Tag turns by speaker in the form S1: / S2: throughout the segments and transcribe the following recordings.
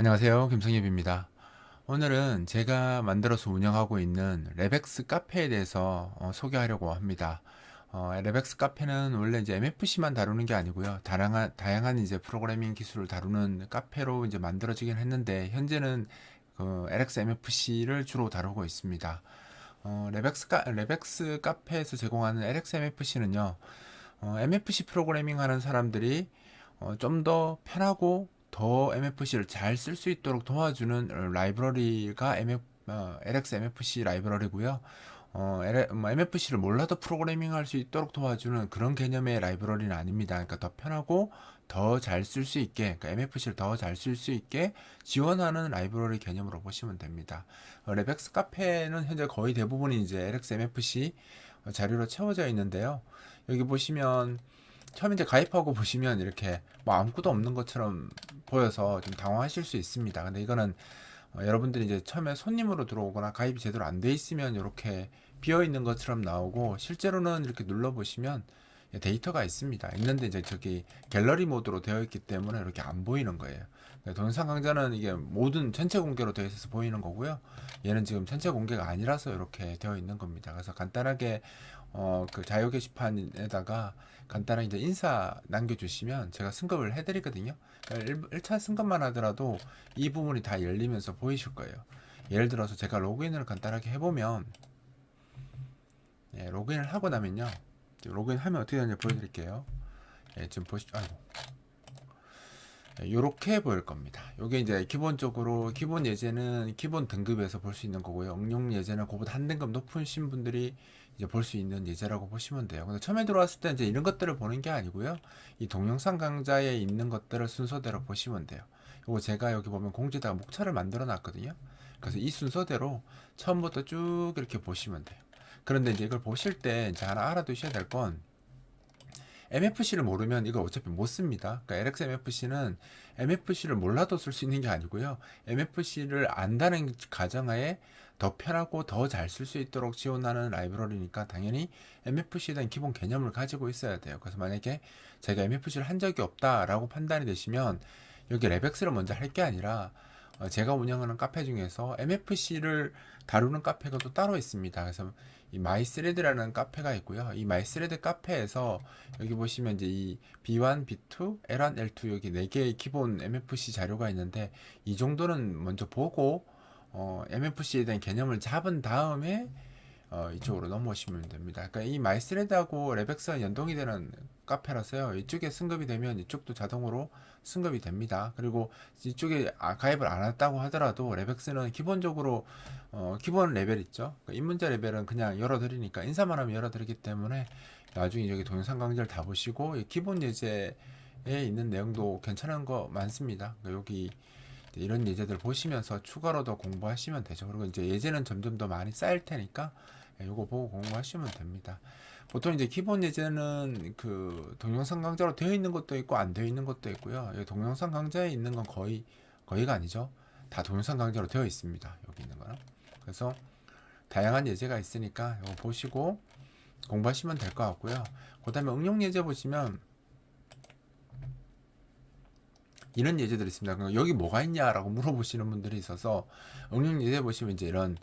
S1: 안녕하세요. 김성엽입니다. 오늘은 제가 만들어서 운영하고 있는 레벡스 카페에 대해서 어, 소개하려고 합니다. 어, 레벡스 카페는 원래 이제 MFC만 다루는 게 아니고요. 다양한, 다양한 이제 프로그래밍 기술을 다루는 카페로 이제 만들어지긴 했는데, 현재는 그 LX MFC를 주로 다루고 있습니다. 어, 레벡스, 카, 레벡스 카페에서 제공하는 LX MFC는요, 어, MFC 프로그래밍 하는 사람들이 어, 좀 더 편하고 더 MFC를 잘 쓸 수 있도록 도와주는 라이브러리가 MF, 어, LX MFC 라이브러리고요. 어, MFC를 뭐 몰라도 프로그래밍 할 수 있도록 도와주는 그런 개념의 라이브러리는 아닙니다. 그러니까 더 편하고 더 잘 쓸 수 있게, 그러니까 MFC를 더 잘 쓸 수 있게 지원하는 라이브러리 개념으로 보시면 됩니다. 어, 레벡스 카페는 현재 거의 대부분이 이제 LX MFC 자료로 채워져 있는데요. 여기 보시면 처음 이제 가입하고 보시면 이렇게 뭐 아무것도 없는 것처럼 보여서 좀 당황하실 수 있습니다. 근데 이거는 어, 여러분들이 이제 처음에 손님으로 들어오거나 가입이 제대로 안 돼 있으면 이렇게 비어 있는 것처럼 나오고 실제로는 이렇게 눌러 보시면 데이터가 있습니다. 있는데 이제 저기 갤러리 모드로 되어 있기 때문에 이렇게 안 보이는 거예요. 동영상 강좌는 이게 모든 전체 공개로 되어 있어서 보이는 거고요. 얘는 지금 전체 공개가 아니라서 이렇게 되어 있는 겁니다. 그래서 간단하게 어, 그 자유 게시판에다가 간단하게 이제 인사 남겨주시면 제가 승급을 해드리거든요. 그러니까 1, 차 승급만 하더라도 이 부분이 다 열리면서 보이실 거예요. 예를 들어서 제가 로그인을 간단하게 해보면 예, 로그인을 하고 나면요. 로그인 하면 어떻게 되는지 보여드릴게요. 예, 지금 보시죠. 아이고. 이렇게 보일 겁니다. 이게 이제 기본적으로 기본 예제는 기본 등급에서 볼 수 있는 거고요. 응용 예제는 그보다 한 등급 높으신 분들이 이제 볼 수 있는 예제라고 보시면 돼요. 근데 처음에 들어왔을 때 이제 이런 것들을 보는 게 아니고요. 이 동영상 강좌에 있는 것들을 순서대로 보시면 돼요. 이거 제가 여기 보면 공지에다가 목차를 만들어 놨거든요. 그래서 이 순서대로 처음부터 쭉 이렇게 보시면 돼요. 그런데 이제 이걸 보실 때 이제 하나 알아두셔야 될 건 MFC를 모르면 이거 어차피 못 씁니다. 그러니까 LX MFC는 MFC를 몰라도 쓸 수 있는 게 아니고요. MFC를 안다는 가정하에 더 편하고 더 잘 쓸 수 있도록 지원하는 라이브러리니까 당연히 MFC에 대한 기본 개념을 가지고 있어야 돼요. 그래서 만약에 제가 MFC를 한 적이 없다라고 판단이 되시면 여기 레벡스를 먼저 할 게 아니라 어, 제가 운영하는 카페 중에서 MFC를 다루는 카페가 또 따로 있습니다. 그래서 이 마이스레드라는 카페가 있고요. 이 마이스레드 카페에서 여기 보시면 이제 이 B1, B2, L1, L2 여기 네 개의 기본 MFC 자료가 있는데 이 정도는 먼저 보고 어, MFC에 대한 개념을 잡은 다음에 어, 이쪽으로 넘어오시면 됩니다. 그러니까 이 마이스레드하고 레벡스가 연동이 되는 카페라서요. 이쪽에 승급이 되면 이쪽도 자동으로 승급이 됩니다. 그리고 이쪽에 아, 가입을 안 했다고 하더라도 레벡스는 기본적으로 어, 기본 레벨 있죠. 그러니까 입문자 레벨은 그냥 열어드리니까 인사만 하면 열어드리기 때문에 나중에 여기 동영상 강좌를 다 보시고 기본 예제에 있는 내용도 괜찮은 거 많습니다. 그러니까 여기 이런 예제들 보시면서 추가로 더 공부하시면 되죠. 그리고 이제 예제는 점점 더 많이 쌓일 테니까 이거 보고 공부하시면 됩니다. 보통 이제 기본 예제는 그 동영상 강좌로 되어 있는 것도 있고 안 되어 있는 것도 있고요. 동영상 강좌에 있는 건 거의 거의가 아니죠. 다 동영상 강좌로 되어 있습니다. 여기 있는 거는. 그래서 다양한 예제가 있으니까 이거 보시고 공부하시면 될 것 같고요. 그 다음에 응용 예제 보시면 이런 예제들이 있습니다. 여기 뭐가 있냐라고 물어보시는 분들이 있어서 응용 예제 보시면 이제 이런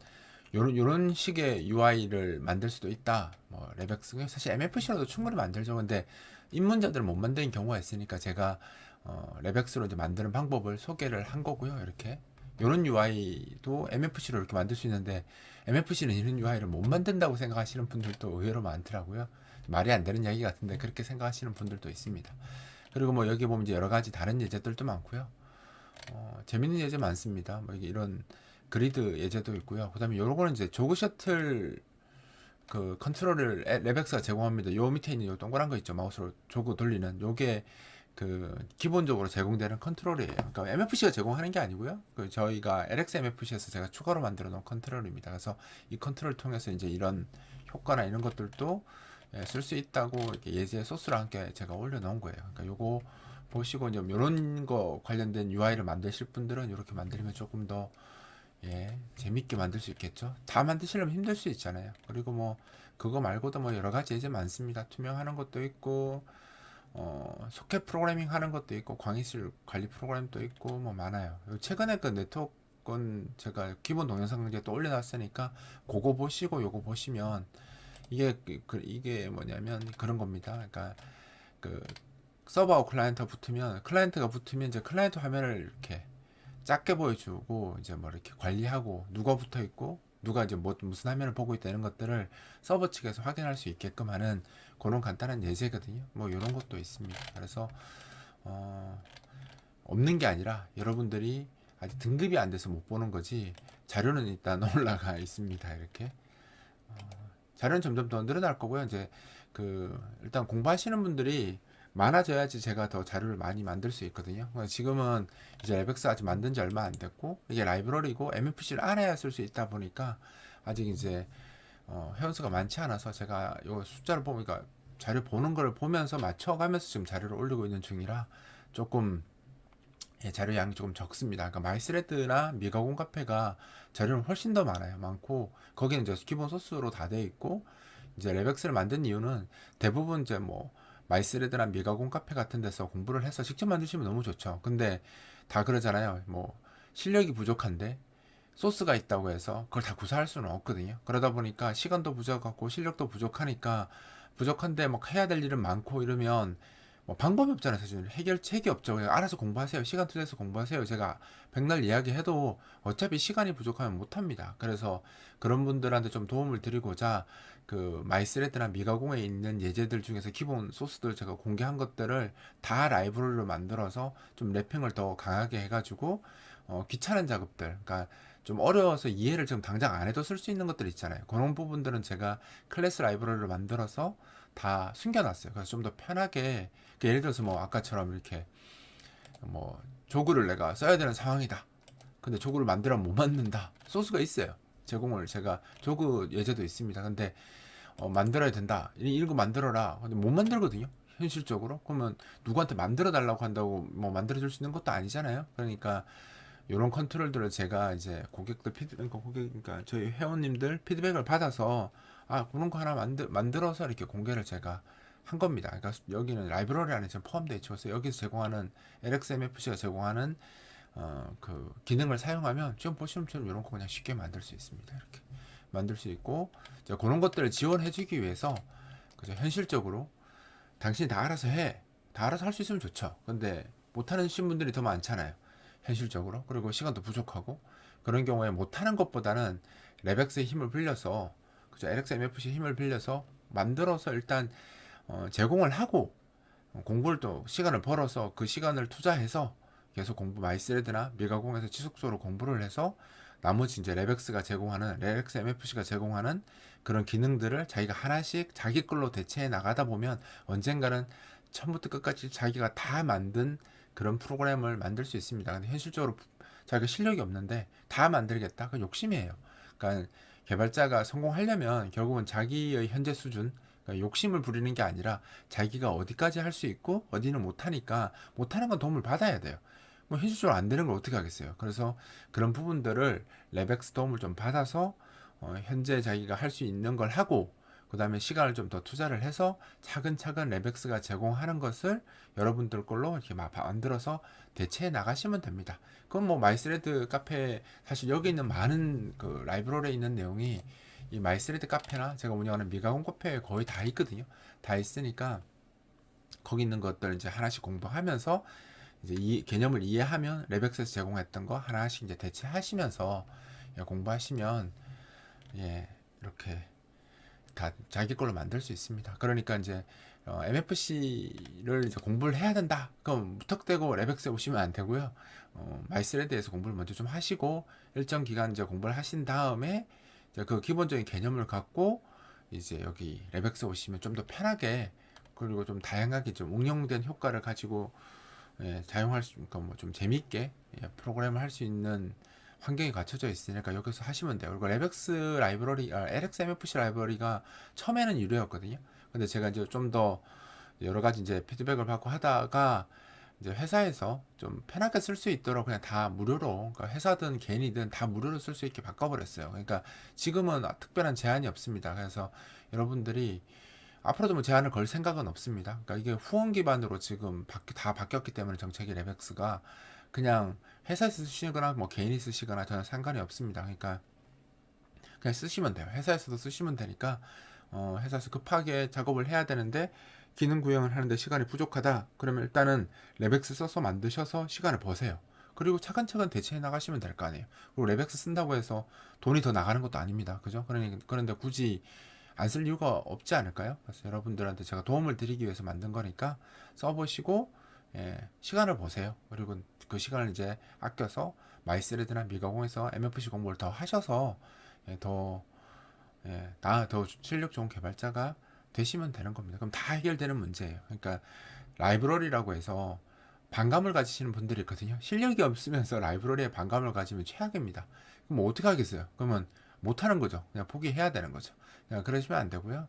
S1: 요런 요런 식의 UI를 만들 수도 있다. 뭐 레벡스 사실 MFC로도 충분히 만들죠. 근데 입문자들은 못 만드는 경우가 있으니까 제가 어, 레벡스로 이제 만드는 방법을 소개를 한 거고요. 이렇게 요런 UI도 MFC로 이렇게 만들 수 있는데 MFC는 이런 UI를 못 만든다고 생각하시는 분들도 의외로 많더라고요. 말이 안 되는 이야기 같은데 그렇게 생각하시는 분들도 있습니다. 그리고 뭐 여기 보면 이제 여러 가지 다른 예제들도 많고요. 어, 재밌는 예제 많습니다. 뭐 이런 그리드 예제도 있고요. 그다음에 요거는 이제 조그 셔틀 그 컨트롤을 레벡스가 제공합니다. 요 밑에 있는 요 동그란 거 있죠. 마우스로 조그 돌리는 요게 그 기본적으로 제공되는 컨트롤이에요. 그러니까 MFC가 제공하는 게 아니고요. 그 저희가 LX MFC에서 제가 추가로 만들어 놓은 컨트롤입니다. 그래서 이 컨트롤을 통해서 이제 이런 효과나 이런 것들도 예, 쓸 수 있다고 이렇게 예제 소스랑 함께 제가 올려 놓은 거예요. 그러니까 요거 보시고 이제 이런 거 관련된 UI를 만드실 분들은 이렇게 만들면 조금 더 예, 재밌게 만들 수 있겠죠. 다 만드시려면 힘들 수 있잖아요. 그리고 뭐 그거 말고도 뭐 여러 가지 이제 많습니다. 투명하는 것도 있고 어, 소켓 프로그래밍 하는 것도 있고 광의실 관리 프로그램도 있고 뭐 많아요. 최근에 그 네트워크는 제가 기본 동영상 강좌 또 올려놨으니까 그거 보시고 요거 보시면 이게 그- 그- 이게 뭐냐면 그런 겁니다. 그러니까 그 서버하고 클라이언트가 붙으면 클라이언트가 붙으면 이제 클라이언트 화면을 이렇게 작게 보여주고 이제 뭐 이렇게 관리하고 누가 붙어 있고 누가 이제 뭐 무슨 화면을 보고 있다 이런 것들을 서버 측에서 확인할 수 있게끔 하는 그런 간단한 예제거든요. 뭐 이런 것도 있습니다. 그래서 어, 없는 게 아니라 여러분들이 아직 등급이 안 돼서 못 보는 거지 자료는 일단 올라가 있습니다. 이렇게 어, 자료는 점점 더 늘어날 거고요. 이제 그 일단 공부하시는 분들이 많아져야지 제가 더 자료를 많이 만들 수 있거든요. 지금은 이제 레벡스 아직 만든 지 얼마 안 됐고 이게 라이브러리고 MFC를 알아야 쓸 수 있다 보니까 아직 이제 어, 회원수가 많지 않아서 제가 요 숫자를 보니까 자료 보는 걸 보면서 맞춰가면서 지금 자료를 올리고 있는 중이라 조금 예, 자료 양이 조금 적습니다. 그러니까 마이스레드나 미가공 카페가 자료는 훨씬 더 많아요. 많고 거기는 이제 기본 소스로 다 돼 있고 이제 레벡스를 만든 이유는 대부분 이제 뭐 마이스레드나 미가공 카페 같은 데서 공부를 해서 직접 만드시면 너무 좋죠. 근데 다 그러잖아요. 뭐 실력이 부족한데 소스가 있다고 해서 그걸 다 구사할 수는 없거든요. 그러다 보니까 시간도 부족하고 실력도 부족하니까 부족한데 막 해야 될 일은 많고 이러면 뭐 방법이 없잖아요. 사실 해결책이 없죠. 그냥 알아서 공부하세요. 시간 투자해서 공부하세요. 제가 백날 이야기해도 어차피 시간이 부족하면 못합니다. 그래서 그런 분들한테 좀 도움을 드리고자 그 마이스레드나 미가공에 있는 예제들 중에서 기본 소스들 제가 공개한 것들을 다 라이브러리로 만들어서 좀 랩핑을 더 강하게 해가지고 어, 귀찮은 작업들, 그러니까 좀 어려워서 이해를 지금 당장 안 해도 쓸 수 있는 것들 있잖아요. 그런 부분들은 제가 클래스 라이브러리를 만들어서 다 숨겨놨어요. 그래서 좀 더 편하게 그 예를 들어서 뭐 아까처럼 이렇게 뭐 조그를 내가 써야 되는 상황이다. 근데 조그를 만들어 못 만든다. 소스가 있어요. 제공을 제가 조그 예제도 있습니다. 근데 어, 만들어야 된다. 이- 이런 거 만들어라. 근데 못 만들거든요. 현실적으로. 그러면 누구한테 만들어 달라고 한다고 뭐 만들어 줄 수 있는 것도 아니잖아요. 그러니까 이런 컨트롤들을 제가 이제 고객들 피드, 그러니까 고객, 그러니까 저희 회원님들 피드백을 받아서 아 그런 거 하나 만들 만들어서 이렇게 공개를 제가 한 겁니다. 그러니까 여기는 라이브러리 안에 지금 포함되어. 그래서 여기서 제공하는 LXMFC가 제공하는 어, 그 기능을 사용하면 지금 보시는 것처럼 이런 거 그냥 쉽게 만들 수 있습니다. 이렇게 만들 수 있고 이제 그런 것들을 지원해주기 위해서 그죠 현실적으로 당신이 다 알아서 해, 다 알아서 할 수 있으면 좋죠. 근데 못하는 신분들이 더 많잖아요. 현실적으로 그리고 시간도 부족하고 그런 경우에 못하는 것보다는 레벡스의 힘을 빌려서 그죠 LXMFC 힘을 빌려서 만들어서 일단 어, 제공을 하고 어, 공부를 또 시간을 벌어서 그 시간을 투자해서 계속 공부 마이스레드나 미가공에서 지속적으로 공부를 해서 나머지 이제 레벡스가 제공하는 레벡스 MFC가 제공하는 그런 기능들을 자기가 하나씩 자기 걸로 대체해 나가다 보면 언젠가는 처음부터 끝까지 자기가 다 만든 그런 프로그램을 만들 수 있습니다. 근데 현실적으로 자기가 실력이 없는데 다 만들겠다? 그 욕심이에요. 그러니까 개발자가 성공하려면 결국은 자기의 현재 수준, 그러니까 욕심을 부리는 게 아니라 자기가 어디까지 할 수 있고 어디는 못하니까 못하는 건 도움을 받아야 돼요. 뭐 현실적으로 안 되는 걸 어떻게 하겠어요. 그래서 그런 부분들을 레벡스 도움을 좀 받아서 어, 현재 자기가 할 수 있는 걸 하고 그 다음에 시간을 좀 더 투자를 해서 차근차근 레벡스가 제공하는 것을 여러분들 걸로 이렇게 막 만들어서 대체해 나가시면 됩니다. 그건 뭐 마이스레드 카페 사실 여기 있는 많은 그 라이브러리에 있는 내용이 이 마이스레드 카페나 제가 운영하는 미가공 카페에 거의 다 있거든요. 다 있으니까 거기 있는 것들 이제 하나씩 공부하면서 이제 이 개념을 이해하면 레벡스에서 제공했던 거 하나씩 이제 대체하시면서 예, 공부하시면 예 이렇게 다 자기 걸로 만들 수 있습니다. 그러니까 이제 어, MFC를 이제 공부를 해야 된다. 그럼 무턱대고 레벡스에 오시면 안 되고요. 어, 마이스레드에서 공부를 먼저 좀 하시고 일정 기간 이제 공부를 하신 다음에 이제 그 기본적인 개념을 갖고 이제 여기 레벡스 오시면 좀 더 편하게 그리고 좀 다양하게 좀 응용된 효과를 가지고 예, 사용할 수, 그러니까 뭐 좀 재밌게 예, 프로그램을 할 수 있는 환경이 갖춰져 있으니까 여기서 하시면 돼요. 그리고 레벡스 라이브러리, 아, LXMFC 라이브러리가 처음에는 유료였거든요. 근데 제가 이제 좀 더 여러 가지 이제 피드백을 받고 하다가 이제 회사에서 좀 편하게 쓸 수 있도록 그냥 다 무료로, 그러니까 회사든 개인이든 다 무료로 쓸 수 있게 바꿔버렸어요. 그러니까 지금은 특별한 제한이 없습니다. 그래서 여러분들이 앞으로도 뭐 제한을 걸 생각은 없습니다. 그러니까 이게 후원 기반으로 지금 다 바뀌었기 때문에 정책이 레벡스가 그냥 회사에서 쓰시거나 뭐 개인이 쓰시거나 저는 상관이 없습니다. 그러니까 그냥 쓰시면 돼요. 회사에서도 쓰시면 되니까 어, 회사에서 급하게 작업을 해야 되는데 기능 구현을 하는데 시간이 부족하다. 그러면 일단은 레벡스 써서 만드셔서 시간을 버세요. 그리고 차근차근 대체해 나가시면 될 거 아니에요. 그리고 레벡스 쓴다고 해서 돈이 더 나가는 것도 아닙니다. 그죠? 그런데 굳이 안 쓸 이유가 없지 않을까요? 그래서 여러분들한테 제가 도움을 드리기 위해서 만든 거니까 써보시고 예, 시간을 보세요. 그리고 그 시간을 이제 아껴서 마이스레드나 미가공에서 MFC 공부를 더 하셔서 예, 더 예, 나, 더 실력 좋은 개발자가 되시면 되는 겁니다. 그럼 다 해결되는 문제예요. 그러니까 라이브러리라고 해서 반감을 가지시는 분들이 있거든요. 실력이 없으면서 라이브러리에 반감을 가지면 최악입니다. 그럼 뭐 어떻게 하겠어요? 그러면 못하는 거죠. 그냥 포기해야 되는 거죠. 그냥 그러시면 안 되고요.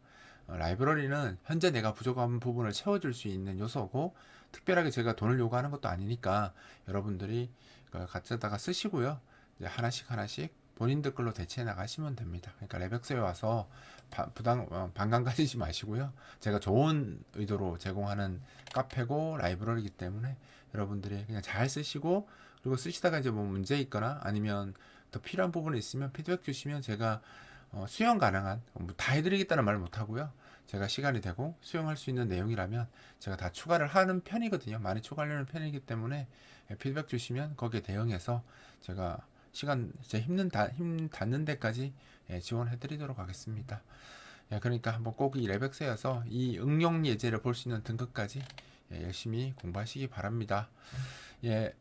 S1: 어, 라이브러리는 현재 내가 부족한 부분을 채워줄 수 있는 요소고 특별하게 제가 돈을 요구하는 것도 아니니까 여러분들이 갖다가 쓰시고요. 하나씩 하나씩 본인들 걸로 대체해 나가시면 됩니다. 그러니까 레벡스에 와서 바- 부담 어, 반감 가지지 마시고요. 제가 좋은 의도로 제공하는 카페고 라이브러리이기 때문에 여러분들이 그냥 잘 쓰시고 그리고 쓰시다가 이제 뭐 문제 있거나 아니면 더 필요한 부분이 있으면 피드백 주시면 제가 어, 수용 가능한 뭐 다 해드리겠다는 말 못하고요. 제가 시간이 되고 수용할 수 있는 내용이라면 제가 다 추가를 하는 편이거든요. 많이 추가하려는 편이기 때문에 예, 피드백 주시면 거기에 대응해서 제가 시간 제 힘든 다, 힘 닿는 데까지 예, 지원해 드리도록 하겠습니다. 예, 그러니까 한번 꼭 이 레벡스에서 이 응용 예제를 볼 수 있는 등급까지 예, 열심히 공부하시기 바랍니다. 예,